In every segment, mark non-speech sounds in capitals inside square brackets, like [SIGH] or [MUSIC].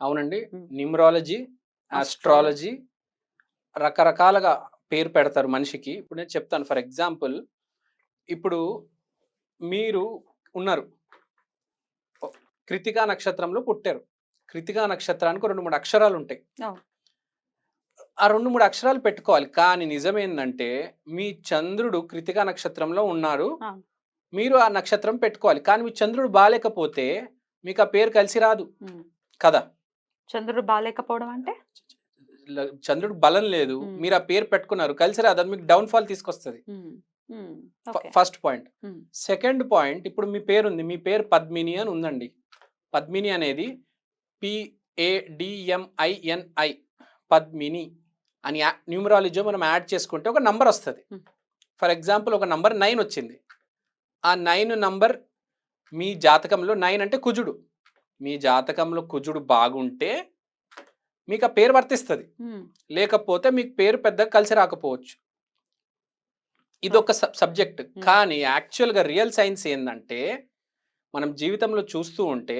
అవునండి. Numerology astrology రకరకాలుగా పేరు పెడతారు మనిషికి. ఇప్పుడు నేను చెప్తాను. ఫర్ ఎగ్జాంపుల్ ఇప్పుడు మీరు ఉన్నారు. కృతికా నక్షత్రంలో పుట్టారు. కృతికా నక్షత్రానికి రెండు మూడు అక్షరాలు ఉంటాయి. ఆ రెండు మూడు అక్షరాలు పెట్టుకోవాలి. కానీ నిజమేందంటే మీ చంద్రుడు కృతికా నక్షత్రంలో ఉన్నారు. మీరు ఆ నక్షత్రం పెట్టుకోవాలి. కానీ మీ చంద్రుడు బాగాలేకపోతే మీకు ఆ పేరు కలిసి రాదు. కదా? చంద్రుడు బాగాలేకపోవడం అంటే? చంద్రుడు బలం లేదు. మీరు ఆ పేరు పెట్టుకున్నారు. కలిసి అది మీకు డౌన్ ఫాల్ తీసుకొస్తుంది. First point. సెకండ్ పాయింట్ ఇప్పుడు మీ పేరు ఉంది మీ పేరు పద్మిని అని ఉందండి. పద్మిని అనేది పిఏడిఎంఐఎన్ఐ. పద్మిని అని న్యూమరాలజీ మనం యాడ్ చేసుకుంటే ఒక నంబర్ వస్తుంది. ఫర్ ఎగ్జాంపుల్ ఒక నంబర్ నైన్ వచ్చింది. ఆ నైన్ నంబర్ మీ జాతకంలో నైన్ అంటే కుజుడు. మీ జాతకంలో కుజుడు బాగుంటే మీకు ఆ పేరు వర్తిస్తుంది. లేకపోతే మీకు పేరు పెద్దగా కలిసి రాకపోవచ్చు ఇది ఒక సబ్జెక్ట్ కానీ యాక్చువల్గా రియల్ సైన్స్ ఏంటంటే మనం జీవితంలో చూస్తూ ఉంటే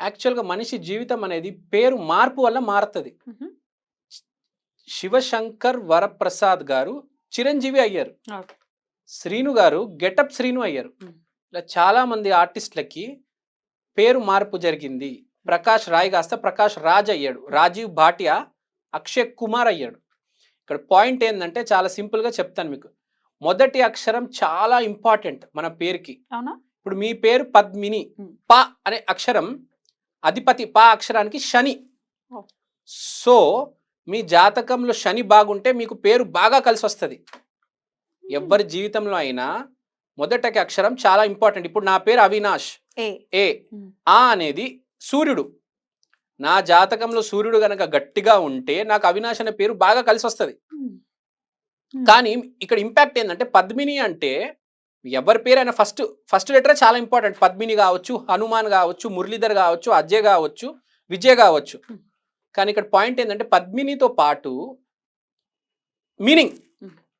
యాక్చువల్గా మనిషి జీవితం అనేది పేరు మార్పు వల్ల మారుతుంది. శివశంకర్ వరప్రసాద్ గారు చిరంజీవి అయ్యారు. శ్రీను గారు గెటప్ శ్రీను అయ్యారు. ఇలా చాలా మంది ఆర్టిస్టులకి పేరు మార్పు జరిగింది. ప్రకాష్ రాయ్ కాస్త ప్రకాష్ రాజ్ అయ్యాడు. రాజీవ్ భాటియా అక్షయ్ కుమార్ అయ్యాడు. ఇక్కడ పాయింట్ ఏంటంటే చాలా సింపుల్గా చెప్తాను మీకు. మొదటి అక్షరం చాలా ఇంపార్టెంట్ మన పేరుకి. ఇప్పుడు మీ పేరు పద్మిని. ప అనే అక్షరం అధిపతి ప అక్షరానికి శని. సో మీ జాతకంలో శని బాగుంటే మీకు పేరు బాగా కలిసి వస్తుంది ఎవరి జీవితంలో అయినా మొదటకి అక్షరం చాలా ఇంపార్టెంట్. ఇప్పుడు నా పేరు అవినాష్. ఏ. ఆ అనేది సూర్యుడు. నా జాతకంలో సూర్యుడు గనక గట్టిగా ఉంటే నాకు అవినాష్ అనే పేరు బాగా కలిసి వస్తుంది. కానీ ఇక్కడ ఇంపాక్ట్ ఏంటంటే పద్మిని అంటే ఎవరి పేరైనా ఫస్ట్ ఫస్ట్ లెటర్ చాలా ఇంపార్టెంట్. పద్మిని కావచ్చు హనుమాన్ కావచ్చు మురళీధర్ కావచ్చు అజయ్ కావచ్చు విజయ్ కావచ్చు. కానీ ఇక్కడ పాయింట్ ఏంటంటే పద్మినితో పాటు మీనింగ్.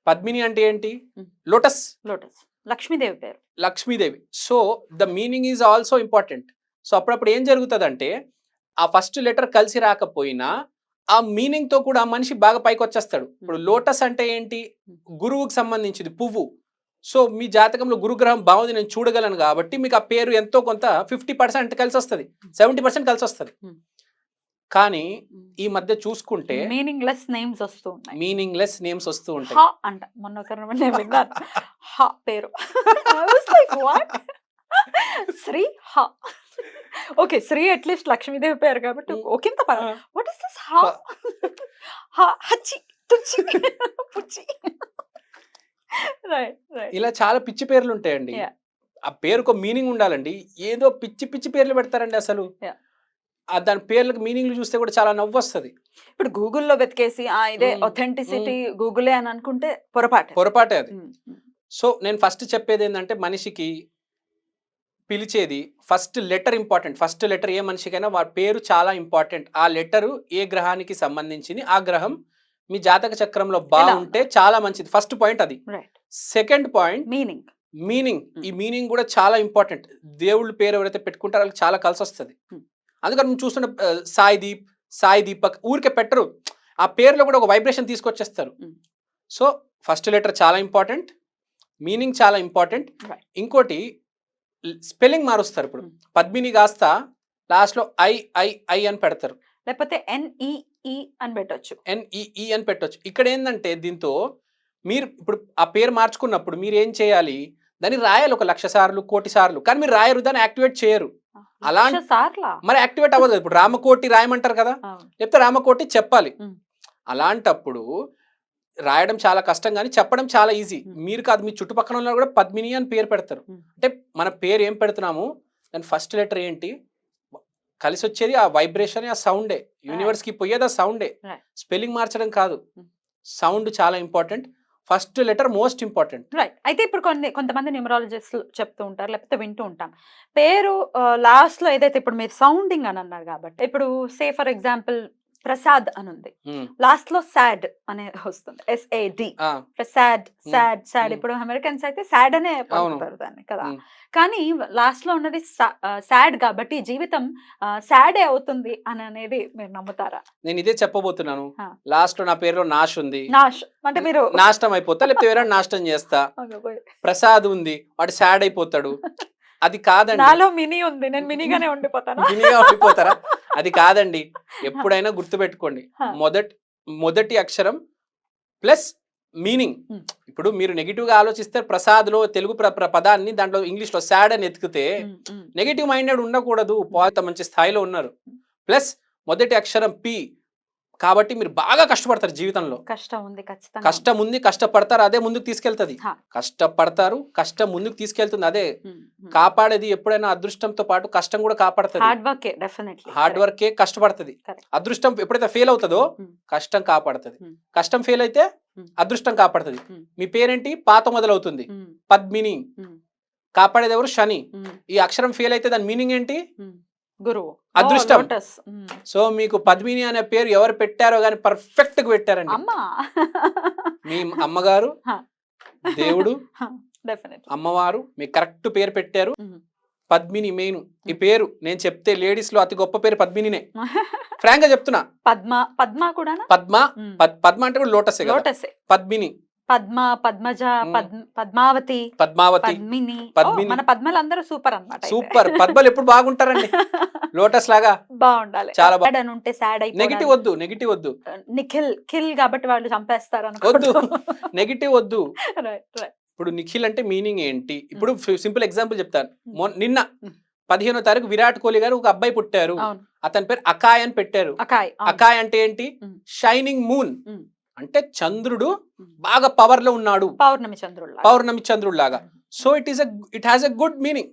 పద్మిని అంటే ఏంటి. లోటస్. లోటస్. లక్ష్మీదేవి పేరు. Lakshmidevi. So the meaning is also important. So అప్పుడప్పుడు ఏం జరుగుతుందంటే ఆ ఫస్ట్ లెటర్ కలిసి రాకపోయినా ఆ మీనింగ్తో కూడా ఆ మనిషి బాగా పైకి వచ్చేస్తాడు ఇప్పుడు లోటస్ అంటే ఏంటి? గురువుకి సంబంధించింది పువ్వు. సో మీ జాతకంలో గురుగ్రహం బాగుంది నేను చూడగలను కాబట్టి మీకు ఆ పేరు ఎంతో కొంత ఫిఫ్టీ పర్సెంట్ కలిసి వస్తుంది సెవెంటీ పర్సెంట్ కలిసి వస్తుంది. కానీ ఈ మధ్య చూసుకుంటే మీనింగ్ లెస్ నేమ్స్ వస్తూ ఉన్నాయి. మీనింగ్ లెస్ నేమ్స్ వస్తూ ఉంటాయి. అంట. మొన్న ఒక హ పేరు? [LAUGHS] శ్రీ హ. ఓకే శ్రీ అట్లీస్ట్ లక్ష్మీదేవి పేరు కాబట్టి. ఒకంత పర్వ వాట్ ఇస్ దిస్ హ? హచ్చి తుచ్చి పుచ్చి. ఇలా చాలా పిచ్చి పేర్లు ఉంటాయండి. ఆ పేరుకు మీనింగ్ ఉండాలండి. ఏదో పిచ్చి పిచ్చి పేర్లు పెడతారండి అసలు. దాని పేర్లకు మీనింగ్లు చూస్తే కూడా చాలా నవ్వు వస్తుంది ఇప్పుడు గూగుల్లో వెతికేసి ఇదే. ఒథెంటిసిటీ గూగులే అని అనుకుంటే పొరపాటు. పొరపాటే అది. సో నేను ఫస్ట్ చెప్పేది ఏంటంటే మనిషికి పిలిచేది first letter important. First letter ఏ మనిషికైనా వారి పేరు చాలా ఇంపార్టెంట్. ఆ లెటరు ఏ గ్రహానికి సంబంధించింది ఆ గ్రహం మీ జాతక చక్రంలో బాగుంటే చాలా మంచిది. ఫస్ట్ పాయింట్ అది. Second point meaning meaning. ఈ మీనింగ్ కూడా చాలా ఇంపార్టెంట్. దేవుళ్ళ పేరు ఎవరైతే పెట్టుకుంటారో వాళ్ళకి చాలా కలిసి వస్తుంది. అందుకని మనం చూస్తున్న సాయి దీప్ సాయి దీపక్ ఊరికే పెట్టరు. ఆ పేరులో కూడా ఒక వైబ్రేషన్ తీసుకొచ్చేస్తారు. సో ఫస్ట్ లెటర్ చాలా ఇంపార్టెంట్ మీనింగ్ చాలా ఇంపార్టెంట్. ఇంకోటి స్పెల్లింగ్ మారుస్తారు ఇప్పుడు. పద్మిని కాస్త లాస్ట్లో ఐ ఐ ఐ అని పెడతారు. లేకపోతే ఎన్ఈఈ అని పెట్టొచ్చు. ఎన్ఈఈ అని పెట్టొచ్చు. ఇక్కడ ఏంటంటే దీంతో మీరు ఇప్పుడు ఆ పేరు మార్చుకున్నప్పుడు మీరు ఏం చేయాలి? దాన్ని రాయాలి ఒక లక్ష సార్లు కోటి సార్లు కానీ మీరు రాయరు దాన్ని యాక్టివేట్ చేయరు సార్లా మరి యాక్టివేట్ అవ్వదు. ఇప్పుడు రామకోటి రాయమంటారు కదా. లేకపోతే రామకోటి చెప్పాలి. అలాంటప్పుడు రాయడం చాలా కష్టం కానీ చెప్పడం చాలా ఈజీ. మీరు కాదు మీ చుట్టుపక్కల ఉన్న కూడా పద్మిని అని పేరు పెడతారు. అంటే మన పేరు ఏం పెడుతున్నాము దాని ఫస్ట్ లెటర్ ఏంటి కలిసి వచ్చేది ఆ వైబ్రేషన్ ఆ సౌండే యూనివర్స్కి పోయేది ఆ సౌండే. స్పెల్లింగ్ మార్చడం కాదు. సౌండ్ చాలా important first letter most important. Right అయితే ఇప్పుడు కొన్ని కొంతమంది న్యూమరాలజిస్ట్లు చెప్తూ ఉంటారు లేకపోతే వింటూ ఉంటాం. పేరు లాస్ట్లో ఏదైతే ఇప్పుడు మీరు సౌండింగ్ అని అన్నారు కాబట్టి ఇప్పుడు సే ఫర్ ఎగ్జాంపుల్ ప్రసాద్ అని ఉంది లాస్ట్లో సాడ్ అనే వస్తుంది. S A D sad sad. Sad. ఇప్పుడు అమెరికన్స్ అయితే సాడ్ అనే. పలుకుతారు దాన్ని కదా. కానీ లాస్ట్లో ఉన్నది సాడ్ కాబట్టి జీవితం సాడే అవుతుంది అని అనేది మీరు నమ్ముతారా? నేను ఇదే చెప్పబోతున్నాను. లాస్ట్లో నా పేరులో నాష్ ఉంది. నాష్. అంటే మీరు నాశనం అయిపోతా లేకపోతే వేరే నాశనం చేస్తా. [LAUGHS] ప్రసాద్ ఉంది వాడు సాడ్ అయిపోతాడు. [LAUGHS] అది కాదండి. నాలో మినీ ఉంది. నేను మినీగానే ఉండిపోతాను. ఉండిపోతారా? అది [LAUGHS] కాదండి. ఎప్పుడైనా గుర్తుపెట్టుకోండి. మొదటి మొదటి అక్షరం ప్లస్ మీనింగ్. ఇప్పుడు మీరు నెగిటివ్గా ఆలోచిస్తే ప్రసాద్లో తెలుగు పదాన్ని దాంట్లో ఇంగ్లీష్లో సాడ్ అని ఎతికితే. నెగిటివ్ మైండెడ్ ఉండకూడదు. పాత మంచి స్థాయిలో ఉన్నారు. ప్లస్ మొదటి అక్షరం పి కాబట్టి మీరు బాగా కష్టపడతారు జీవితంలో. కష్టం ఉంది ఖచ్చితంగా. కష్టం ఉంది కష్టపడతారు అదే ముందుకు తీసుకెళ్తది. కష్టపడతారు కష్టం ముందుకు తీసుకెళ్తుంది అదే. కాపాడేది ఎప్పుడైనా అదృష్టంతో పాటు కష్టం కూడా కాపాడుతుంది. హార్డ్ వర్క్ డెఫినెట్లీ హార్డ్ వర్కే కష్టపడుతుంది. అదృష్టం ఎప్పుడైతే ఫెయిల్ అవుతుందో. కష్టం కాపాడుతుంది. కష్టం ఫెయిల్ అయితే. అదృష్టం కాపాడుతుంది. మీ పేరేంటి? పాత మొదలవుతుంది. పద్మిని. కాపాడేది ఎవరు? శని. ఈ అక్షరం ఫెయిల్ అయితే దాని మీనింగ్ ఏంటి? గురువు. అదృష్టం. సో మీకు పద్మిని అనే పేరు ఎవరు పెట్టారో కానీ పర్ఫెక్ట్గా పెట్టారండి. మీ అమ్మగారు. దేవుడు అమ్మవారు మీ కరెక్ట్ పేరు పెట్టారు. పద్మిని మెయిన్ ఈ పేరు నేను చెప్తే లేడీస్లో అతి గొప్ప పేరు పద్మినినే. [LAUGHS] ఫ్రాంక్గా చెప్తున్నా. పద్మ పద్మ కూడా పద్మ పద్- పద్మ అంటే కూడా లోటసే లోటస్. పద్మిని. పద్మ పద్మజ పద్మావతి పద్మావతి. పద్మిని. మన పద్మలు అందరూ సూపర్ అన్నమాట సూపర్. పద్మలు ఎప్పుడు బాగుంటారండి? [LAUGHS] లోటస్ లాగా? బాగుండాలి. చాలా బా- Sad అని ఉంటే సాడ్ నెగిటివ్ వద్దు నెగిటివ్ వద్దు. నిఖిల్ కిల్ కాబట్టి వాళ్ళు చంపేస్తారు వద్దు. [LAUGHS] నెగిటివ్ వద్దు. రైట్ రైట్ ఇప్పుడు నిఖిల్ అంటే మీనింగ్ ఏంటి? ఇప్పుడు సింపుల్ ఎగ్జాంపుల్ చెప్తాను. నిన్న. పదిహేనో తారీఖు విరాట్ కోహ్లీ గారు ఒక అబ్బాయి పుట్టారు. అతని పేరు అకాయ్ అని పెట్టారు. అకాయ్. అకాయ్ అంటే ఏంటి. Shining moon. అంటే చంద్రుడు. బాగా పవర్లో ఉన్నాడు. పౌర్ణమి చంద్రుడు పౌర్ణమి చంద్రుడు లాగా so it is it has a good meaning.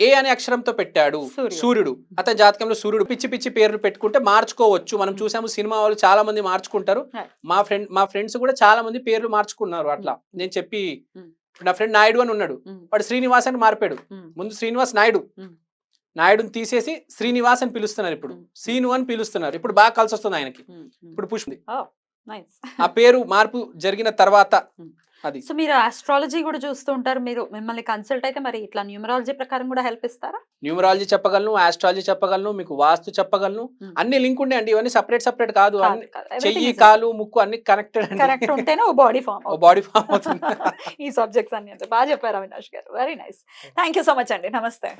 ఏ అనే అక్షరంతో పెట్టాడు? సూర్యుడు. అతని జాతకంలో సూర్యుడు పిచ్చి పిచ్చి పేర్లు పెట్టుకుంటే మార్చుకోవచ్చు. మనం చూసాము సినిమా వాళ్ళు చాలా మంది మార్చుకుంటారు. మా ఫ్రెండ్ మా ఫ్రెండ్స్ కూడా చాలా మంది పేర్లు మార్చుకున్నారు అట్లా. నేను చెప్పి నా ఫ్రెండ్ నాయుడు అని ఉన్నాడు. వాడు శ్రీనివాస్ అని మారిపాడు. ముందు శ్రీనివాస్ నాయుడు. నాయుడుని తీసేసి శ్రీనివాస్ అని పిలుస్తున్నారు ఇప్పుడు. సీను అని పిలుస్తున్నారు. ఇప్పుడు బాగా కలిసి వస్తుంది ఆయనకి. ఇప్పుడు పుష్ప ఆ పేరు మార్పు జరిగిన తర్వాత Mm. అది. సో మీరు ఆస్ట్రాలజీ కూడా చూస్తూ ఉంటారు. మీరు మిమ్మల్ని కన్సల్ట్ అయితే మరి ఇట్లా న్యూమరాలజీ ప్రకారం కూడా హెల్ప్ ఇస్తారా? న్యూమరాలజీ చెప్పగలను ఆస్ట్రాలజీ చెప్పగలను మీకు వాస్తు చెప్పగలను. Mm. అన్ని లింక్ ఉండే అండి. ఇవన్నీ సపరేట్ సపరేట్ కాదు. చెయ్యి కాలు ముక్కు అన్ని కనెక్టెడ్ కరెక్ట్ ఉంటేనే ఓ బాడీ ఫామ్ బాడీ ఫామ్ అవుతుంది. [LAUGHS] ఈ సబ్జెక్ట్స్ అన్ని బాగా చెప్పారు Avinash garu. Very nice thank you so much అండి. నమస్తే.